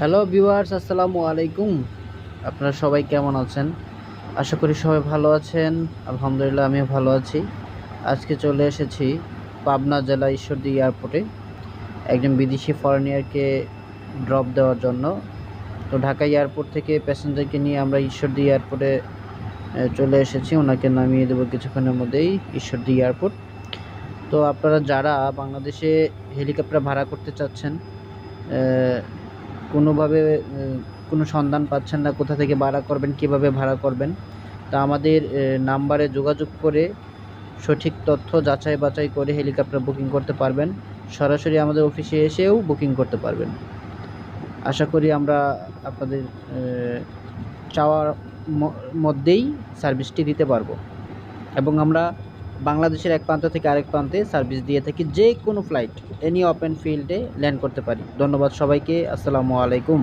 Hello viewers, আসসালামু আলাইকুম। আপনারা সবাই কেমন আছেন? আশা করি সবাই ভালো আছেন। আলহামদুলিল্লাহ, আমিও ভালো আছি। আজকে চলে এসেছি পাবনা জেলা ঈশ্বরদী এয়ারপোর্টে। একজন বিদেশি ফরেনিয়ারকে ড্রপ দেওয়ার জন্য। তো ঢাকা এয়ারপোর্ট থেকে প্যাসেঞ্জারকে নিয়ে আমরা ঈশ্বরদী এয়ারপোর্টে চলে এসেছি। ওনাকে নামিয়ে দেবো কিছুক্ষণের মধ্যেই ঈশ্বরদী এয়ারপোর্ট। তো আপনারা যারা বাংলাদেশে হেলিকপ্টার ভাড়া করতে চাচ্ছেন কোনোভাবে কোনো সন্ধান পাচ্ছেন না, কোথা থেকে ভাড়া করবেন, কীভাবে ভাড়া করবেন। তা আমাদের নাম্বারে যোগাযোগ করে সঠিক তথ্য যাচাই বাছাই করে হেলিকপ্টার বুকিং করতে পারবেন। সরাসরি আমাদের অফিসে এসেও বুকিং করতে পারবেন। আশা করি আমরা আপনাদের চাওয়ার মধ্যেই সার্ভিসটি দিতে পারব। এবং আমরা বাংলাদেশের এক প্রান্ত থেকে আরেক প্রান্তে সার্ভিস দিয়ে থাকি যে কোনো ফ্লাইট এনি ওপেন ফিল্ডে ল্যান্ড করতে পারি। ধন্যবাদ সবাইকে, আসসালামু আলাইকুম।